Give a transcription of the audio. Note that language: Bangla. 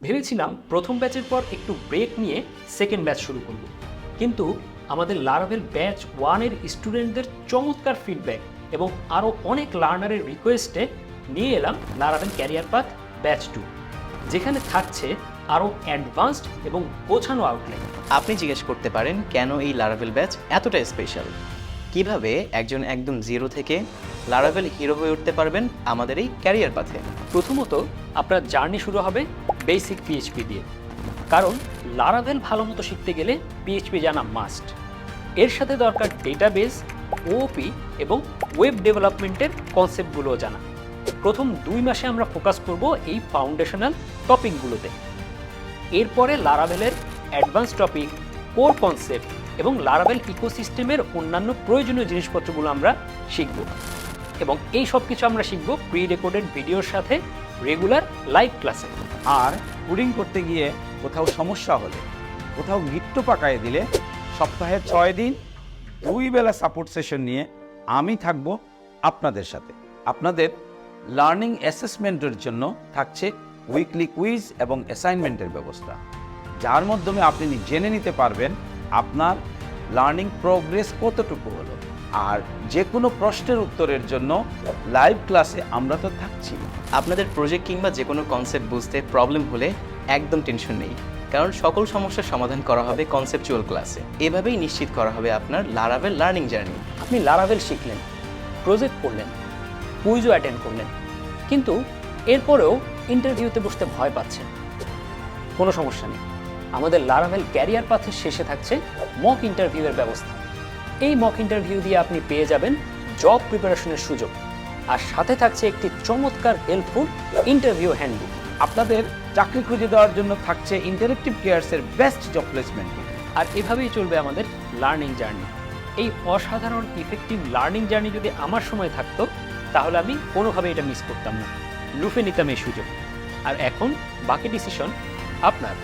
ভেবেছিলাম প্রথম ব্যাচের পর একটু ব্রেক নিয়ে সেকেন্ড ব্যাচ শুরু করব। কিন্তু আমাদের লারাভেল ব্যাচ ওয়ানের স্টুডেন্টদের চমৎকার ফিডব্যাক এবং আরও অনেক লার্নারের রিকোয়েস্টে নিয়ে এলাম Laravel career path batch two যেখানে থাকছে আরও অ্যাডভান্সড এবং গোছানো আউটলাইন আপনি জিজ্ঞেস করতে পারেন কেন এই লারাভেল ব্যাচ এতটা স্পেশাল কীভাবে একজন একদম জিরো থেকে লারাভেল হিরো হয়ে উঠতে পারবেন আমাদের এই ক্যারিয়ার পাথে প্রথমত আপনার জার্নি শুরু হবে বেসিক পিএইচপি দিয়ে। কারণ লারাভেল ভালো মতো শিখতে গেলে পিএইচপি জানা মাস্ট এর সাথে দরকার ডেটাবেস ওপি এবং ওয়েব ডেভেলপমেন্টের কনসেপ্টগুলোও জানা। প্রথম দুই মাসে আমরা ফোকাস করব এই ফাউন্ডেশনাল টপিকগুলোতে এরপরে লারাভেলের অ্যাডভান্স টপিক কোর কনসেপ্ট এবং লারাভেল ইকোসিস্টেমের অন্যান্য প্রয়োজনীয় জিনিসপত্রগুলো আমরা শিখব। এবং এই সব কিছু আমরা শিখব প্রি রেকর্ডেড ভিডিওর সাথে রেগুলার লাইভ ক্লাসে আর কোডিং করতে গিয়ে কোথাও সমস্যা হলে, কোথাও গিট্ট পাকায় দিলে, সপ্তাহে ছয় দিন দুই বেলা সাপোর্ট সেশন নিয়ে আমি থাকব আপনাদের সাথে। আপনাদের লার্নিং অ্যাসেসমেন্টের জন্য থাকছে উইকলি কুইজ এবং অ্যাসাইনমেন্টের ব্যবস্থা। যার মাধ্যমে আপনি জেনে নিতে পারবেন আপনার লার্নিং প্রোগ্রেস কতটুকু হলো। আর যে কোনো প্রশ্নের উত্তরের জন্য লাইভ ক্লাসে আমরা তো থাকছি। আপনাদের প্রজেক্ট কিংবা যে কোনো কনসেপ্ট বুঝতে প্রবলেম হলে একদম টেনশন নেই। কারণ সকল সমস্যার সমাধান করা হবে কনসেপচুয়াল ক্লাসে এভাবেই নিশ্চিত করা হবে আপনার লারাভেল লার্নিং জার্নি আপনি লারাভেল শিখলেন প্রজেক্ট করলেন কুইজও অ্যাটেন্ড করলেন, কিন্তু এরপরেও ইন্টারভিউতে বসতে ভয় পাচ্ছেন। কোনো সমস্যা নেই। আমাদের লারাভেল ক্যারিয়ার পাথের শেষে থাকছে মক ইন্টারভিউয়ের ব্যবস্থা। এই মক ইন্টারভিউ দিয়ে আপনি পেয়ে যাবেন জব প্রিপারেশনের সুযোগ। আর সাথে থাকছে একটি চমৎকার হেল্পফুল ইন্টারভিউ হ্যান্ডবুক আপনাদের চাকরি খুঁজে দেওয়ার জন্য থাকছে ইন্টারেক্টিভ কেয়ার্সের বেস্ট জব প্লেসমেন্ট আর এভাবেই চলবে আমাদের লার্নিং জার্নি এই অসাধারণ ইফেক্টিভ লার্নিং জার্নি যদি আমার সময় থাকতো তাহলে আমি কোনোভাবে এটা মিস করতাম না। লুফে নিতাম এই সুযোগ। আর এখন বাকি ডিসিশন আপনার।